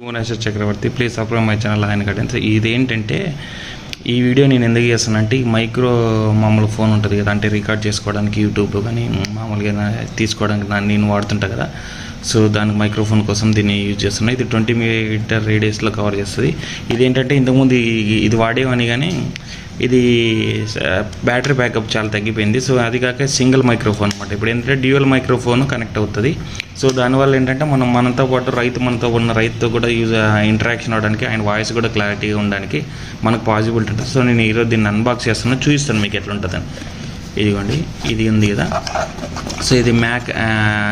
Bhuvaneshwar Chakravarthi please subscribe my channel ఆయన guidance ఇదేంటంటే ఈ వీడియో నేను ఎందుకు చేస్తానంటే ఈ మైక్రో మామూలు ఫోన్ ఉంటుంది కదా అంటే రికార్డ్ చేసుకోవడానికి యూట్యూబ్లో కానీ మామూలుగా ఏదైనా తీసుకోవడానికి దాన్ని నేను వాడుతుంటా కదా. సో దానికి మైక్రోఫోన్ కోసం దీన్ని యూజ్ చేస్తున్నాను ఇది ట్వంటీ మీటర్ రేడియస్లో కవర్ చేస్తుంది. ఇదేంటంటే ఇంతకుముందు ఇది వాడేవని కానీ ఇది బ్యాటరీ బ్యాకప్ చాలా తగ్గిపోయింది. సో అది కాక సింగిల్ మైక్రోఫోన్ అనమాట ఇప్పుడు ఏంటంటే డ్యూయల్ మైక్రోఫోన్ కనెక్ట్ అవుతుంది. సో దానివల్ల ఏంటంటే మనం మనతో పాటు రైతు మనతో ఉన్న రైతుతో కూడా యూజ్ ఇంటరాక్షన్ అవడానికి ఆయన వాయిస్ కూడా క్లారిటీగా ఉండడానికి మనకు పాసిబిలిటీ ఉంటుంది. సో నేను ఈరోజు దీన్ని అన్బాక్స్ చేస్తున్నాను చూపిస్తాను మీకు ఎట్లా ఉంటుందని ఇదిగోండి ఇది ఉంది కదా. సో ఇది మ్యాక్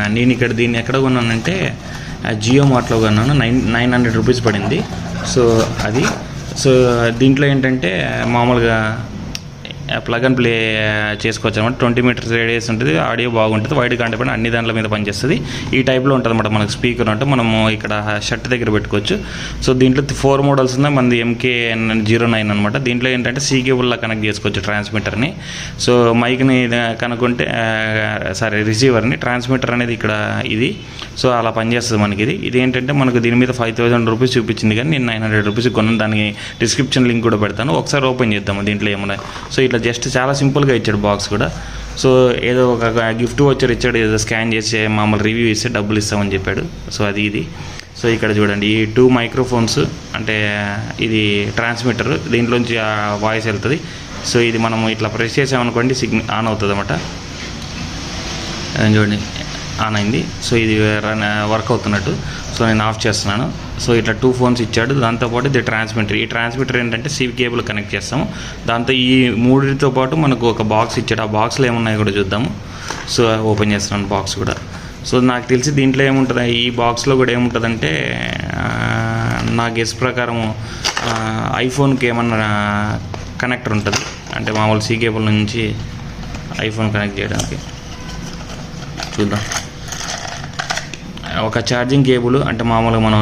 నేను ఇక్కడ దీన్ని ఎక్కడ కొన్నానంటే ఆ, జియో మార్ట్లో కొన్నాను. నైన్ నైన్ హండ్రెడ్ రూపీస్ పడింది. సో అది సో దీంట్లో ఏంటంటే మామూలుగా ప్లగ్ అండ్ ప్లే చేసుకోవచ్చు అనమాట ట్వంటీ మీటర్స్ రేడియస్ ఉంటుంది ఆడియో బాగుంటుంది వైడ్ కాంటే అన్ని దాంట్ల మీద పనిచేస్తుంది. ఈ టైప్లో ఉంటుంది అనమాట మనకు స్పీకర్ అంటే మనము ఇక్కడ షర్ట్ దగ్గర పెట్టుకోవచ్చు. సో దీంట్లో ఫోర్ మోడల్స్ ఉన్నాయి మనది ఎంకే జీరో నైన్ అనమాట దీంట్లో ఏంటంటే సీ కేబుల్లా కనెక్ట్ చేసుకోవచ్చు ట్రాన్స్మిటర్ని. సో మైక్ని కనుక్కుంటే సారీ రిసీవర్ని ట్రాన్స్మిటర్ అనేది ఇక్కడ ఇది. సో అలా పనిచేస్తుంది మనకి ఇది. ఇదేంటంటే ఏంటంటే మనకు దీని మీద ఫైవ్ థౌసండ్ రూపీస్ చూపించింది కానీ నేను నైన్ హండ్రెడ్ రూపీస్ కొన్నాను దానికి డిస్క్రిప్షన్ లింక్ కూడా పెడతాను. ఒకసారి ఓపెన్ చేద్దాము దీంట్లో ఏమన్నా. సో ఇట్లా జస్ట్ చాలా సింపుల్గా ఇచ్చాడు బాక్స్ కూడా. సో ఏదో ఒక గిఫ్ట్ వచ్చారు ఇచ్చాడు ఏదో స్కాన్ చేసి మామూలు రివ్యూ ఇస్తే డబ్బులు ఇస్తామని చెప్పాడు. సో అది ఇది. సో ఇక్కడ చూడండి ఈ టూ మైక్రోఫోన్స్ అంటే ఇది ట్రాన్స్మిటర్ దీంట్లోంచి ఆ వాయిస్ వెళ్తుంది. సో ఇది మనం ఇట్లా ప్రెస్ చేసామనుకోండి సిగ్నల్ ఆన్ అవుతుంది అనమాట చూడండి. ఆన్ అయింది. సో ఇది రన్ వర్క్ అవుతున్నట్టు. సో నేను ఆఫ్ చేస్తున్నాను. సో ఇట్లా టూ ఫోన్స్ ఇచ్చాడు. దాంతోపాటు ఇది ట్రాన్స్మిటర్. ఈ ట్రాన్స్మిటర్ ఏంటంటే సివి కేబుల్ కనెక్ట్ చేస్తాము. దాంతో ఈ మూడితో పాటు మనకు ఒక బాక్స్ ఇచ్చాడు. ఆ బాక్స్లో ఏమున్నాయో కూడా చూద్దాము. సో ఓపెన్ చేస్తున్నాను బాక్స్ కూడా. సో నాకు తెలిసి దీంట్లో ఏముంటుంది? ఈ బాక్స్లో కూడా ఏముంటుందంటే నా గెస్ ప్రకారము ఐఫోన్కి ఏమన్నా కనెక్టర్ ఉంటుంది. అంటే మామూలు సీ కేబుల్ నుంచి ఐఫోన్ కనెక్ట్ చేయడానికి. చూద్దాం. ఒక ఛార్జింగ్ కేబుల్ అంటే మామూలుగా మనం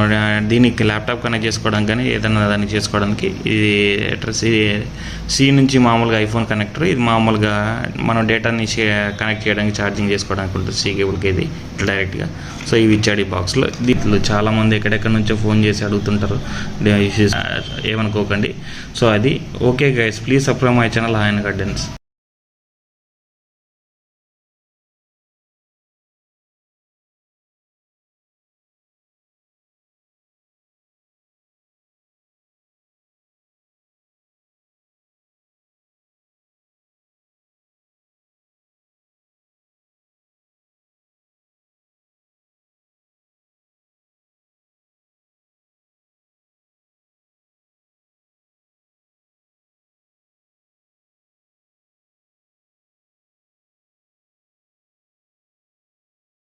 దీనికి ల్యాప్టాప్ కనెక్ట్ చేసుకోవడానికి కానీ ఏదైనా దాన్ని చేసుకోవడానికి ఇది సి సి నుంచి మామూలుగా ఐఫోన్ కనెక్టర్ ఇది మామూలుగా మనం డేటాని కనెక్ట్ చేయడానికి ఛార్జింగ్ చేసుకోవడానికి ఉంటుంది సి కేబుల్కి ఇది డైరెక్ట్గా సో ఇవి ఇచ్చాడు ఈ బాక్స్లో దీంట్లో చాలామంది ఎక్కడెక్కడ నుంచో ఫోన్ చేసి అడుగుతుంటారు. ఏమనుకోకండి. సో అది okay guys please subscribe my channel ఆయన గార్డెన్స్